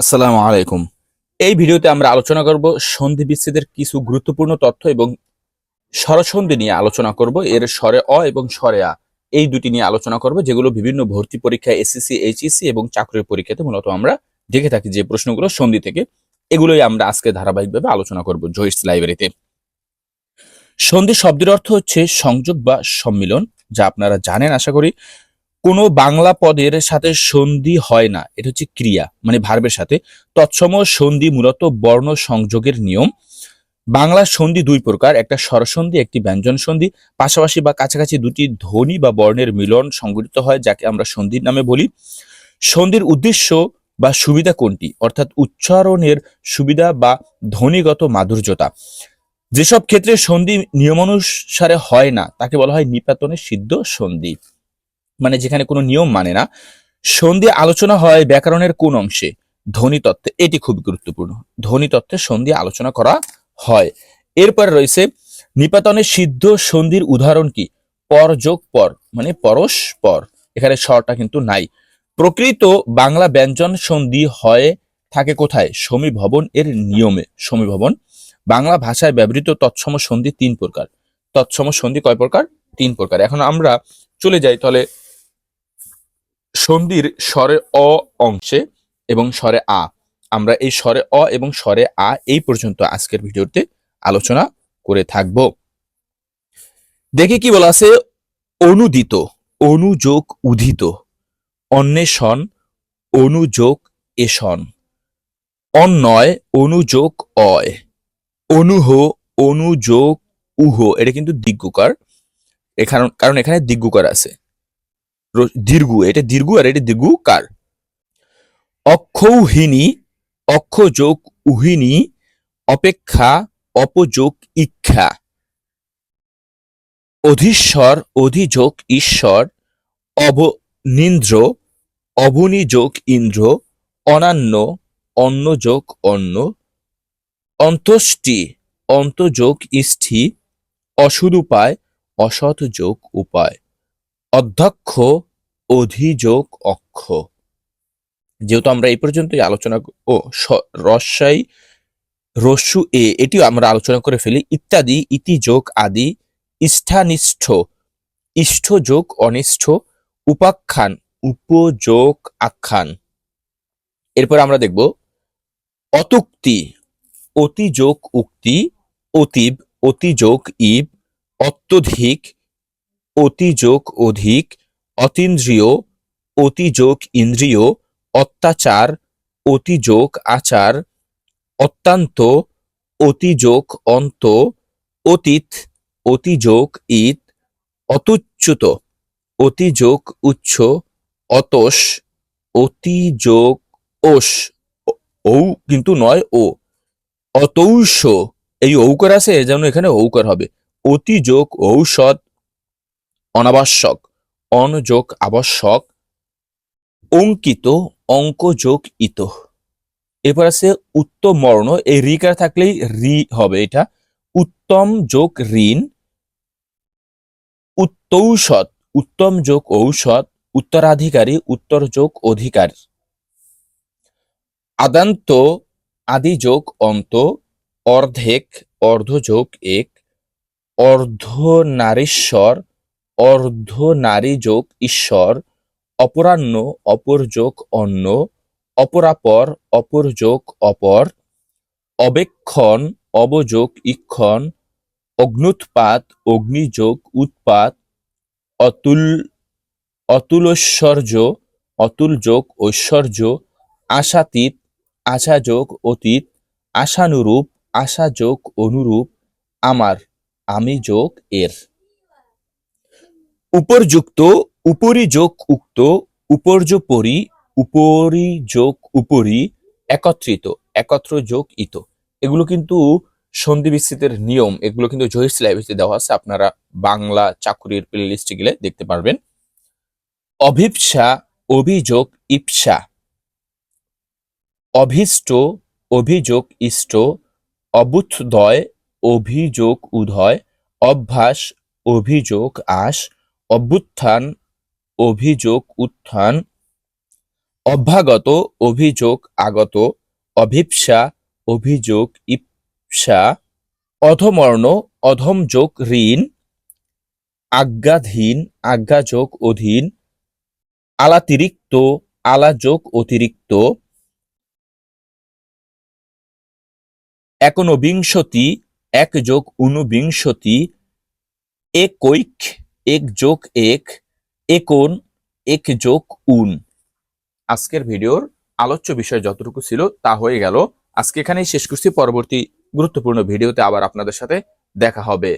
আসসালামু আলাইকুম। এই ভিডিওতে আমরা আলোচনা করব সন্ধি বিচ্ছেদের কিছু গুরুত্বপূর্ণ তথ্য এবং স্বরসন্ধি নিয়ে আলোচনা করব। এর স্বরে অ এবং স্বরে আ। এই দুটি নিয়ে আলোচনা করব, যেগুলো বিভিন্ন ভর্তি পরীক্ষা এসএসসি, এইচএসসি এবং চাকরির পরীক্ষাতে মূলত আমরা দেখে থাকি যে প্রশ্নগুলো সন্ধি থেকে। এগুলোই আমরা আজকে ধারাবাহিকভাবে আলোচনা করব জয়িস লাইব্রেরিতে। সন্ধি শব্দের অর্থ হচ্ছে সংযোগ বা সম্মিলন, যা আপনারা জানেন, আশা করি। কোনো বাংলা পদের সাথে সন্ধি হয় না। এটা হচ্ছে ক্রিয়া মানে ভার্বের সাথে। তৎসম সন্ধি মূলত বর্ণ সংযোগের নিয়ম। বাংলা সন্ধি দুই প্রকার, একটা স্বরসন্ধি, একটি ব্যঞ্জন সন্ধি। পাশাপাশি বা কাছাকাছি দুটি ধ্বনি বা বর্ণের মিলন সংগঠিত হয়, যাকে আমরা সন্ধির নামে বলি। সন্ধির উদ্দেশ্য বা সুবিধা কোনটি? অর্থাৎ উচ্চারণের সুবিধা বা ধ্বনিগত মাধুর্যতা। যেসব ক্ষেত্রে সন্ধি নিয়মানুসারে হয় না, তাকে বলা হয় নিপাতনের সিদ্ধ সন্ধি। মানে যেখানে কোনো নিয়ম মানে না সন্ধি আলোচনা হয় ব্যাকরণের কোন অংশে ধ্বনি তত্ত্বে এটি খুব গুরুত্বপূর্ণ ধ্বনি তত্ত্বে সন্ধি আলোচনা করা হয়। এরপরে রয়েছে নিপাতনের সিদ্ধ সন্ধির উদাহরণ কি? পর যোগ পর মানে পরশ পর, এখানে স্বরটা কিন্তু নাই। প্রকৃত বাংলা ব্যঞ্জন সন্ধি হয়, থাকে কোথায়? সমীভবন এর নিয়মে সমীভবন বাংলা ভাষায় ব্যবহৃত তৎসম সন্ধি তিন প্রকার। তৎসম সন্ধি কয় প্রকার? তিন প্রকার। এখন আমরা চলে যাই, তাহলে সন্ধির স্বরে অ অংশে এবং স্বরে আ। আমরা এই স্বরে অ এবং স্বরে আ এই পর্যন্ত আজকের ভিডিওতে আলোচনা করে থাকব। দেখে কি বলা আছে? অনুদিত, অনুযোগ উদিত, অন্বেষণ, অনুযোগ এষণ। অন্যয় অনুযোগ অয়। অনুহ, অনুযোগ উহ। এটা কিন্তু দিগ্গুকার কারণ এখানে দিগ্গুকার আছে। দীর্ঘ, এটা দীর্ঘ আর এটা দীর্ঘ কার? অক্ষৌহিনী অক্ষযোগ উহিনী অপেক্ষা, অপযোগ ইচ্ছা অধীশ্বর, অধিযোগ ঈশ্বর অবনীন্দ্র অবনিযোগ ইন্দ্র, অনান্য অন্নযোগ অন্ন অন্ত্যষ্টি অন্তযোগ ইষ্ঠি অসুরুপায় অসৎ যোগ উপায়। অধ্যক্ষ, অধিযোগ, অক্ষ। যেহেতু আমরা এই পর্যন্তই আলোচনা ও স- রস্যাই রস্যু এ, এটিও আমরা আলোচনা করে ফেলি। ইত্যাদি, ইতিযোগ আদি, ইষ্ঠানিষ্ঠ ইষ্ঠ যোগ অনিষ্ঠ, উপাখ্যান, উপযোগ, আখ্যান। এরপর আমরা দেখব, অতুক্তি, অতিযোগ উক্তি, অতীব, অতিযোগ ইব, অত্যধিক অতিযোগ অধিক, অতীন্দ্রিয়, অতিযোগ ইন্দ্রিয়, অত্যাচার, অতিযোগ আচার, অত্যন্ত, অতিযোগ অন্ত, অতীত, অতিযোগ ইত, অতুচ্যুত, অতিযোগ উচ্চ অতস, অতিযোগ ওস, ও- ঔ কিন্তু নয় ও, অতৌষ, এই ঔকার আছে জন্য এখানে ঔকার হবে, অতিযোগ ঔষধ অনাবশ্যক অন যোগ আবশ্যক, অঙ্কিত অঙ্ক যোগ ইত। এরপর আছে উত্তম বর্ণ এই রিকার থাকলেই রি হবে এটা। উত্তম যোগ ঋণ, উত্তৌষধ, উত্তম যোগ ঔষধ, উত্তরাধিকারী, উত্তর যোগ অধিকার। আদান্ত, আদি যোগ অন্ত, অর্ধেক, অর্ধযোগ এক, অর্ধ নারীশ্বর অর্ধ নারী যোগ ঈশ্বর, অপরাহ্ন অপর যোগ অন্য অপরাপর অপর যোগ অপর, অবেক্ষণ অবযোগ ইক্ষণ, অগ্নুৎপাত অগ্নিযোগ উৎপাত, অতুল অতুলৈশ্বর্য অতুল যোগ ঐশ্বর্য আশাতীত আশা যোগ অতীত, আশানুরূপ, আশা যোগ অনুরূপ, আমার, আমি যোগ এর। উপরযুক্ত উপরি যোগ উক্ত, উপর্যপরি উপরি যোগ উপরি, একত্রিত একত্র যোগ ইত। এগুলো কিন্তু সন্ধি বিচ্ছেদের নিয়ম, এগুলো কিন্তু জহির লাইব্রেরিতে দেওয়া আছে, আপনারা বাংলা চাকুরির প্লে লিস্টে গেলে দেখতে পারবেন। অভিপ্সা, অভিযোগ, ইপসা। অভীষ্ট, অভিযোগ, ইষ্ট। অবুদ্ধয়, অভিযোগ উদয় অভ্যাস, অভিযোগ আস অভ্যুত্থান, অভিযোগ, উত্থান, অভ্যাগত, অভিযোগ, আগত, অভিপ্সা, অভিযোগ, ইপসা, অধমর্ণ, অধমযোগ, ঋণ, আজ্ঞাধীন, আজ্ঞাযোগ, অধীন, আলাতিরিক্ত, আলাযোগ, অতিরিক্ত, একনবিংশতি এক যোগ ঊনবিংশতি, একৈক এক যোগ এক একোন এক যোগ উন। আজকের ভিডিওর আলোচ্য বিষয় যতটুকু ছিল তা হয়ে গেল। আজকে এখানেই শেষ করছি। পরবর্তী গুরুত্বপূর্ণ ভিডিওতে আবার আপনাদের সাথে দেখা হবে।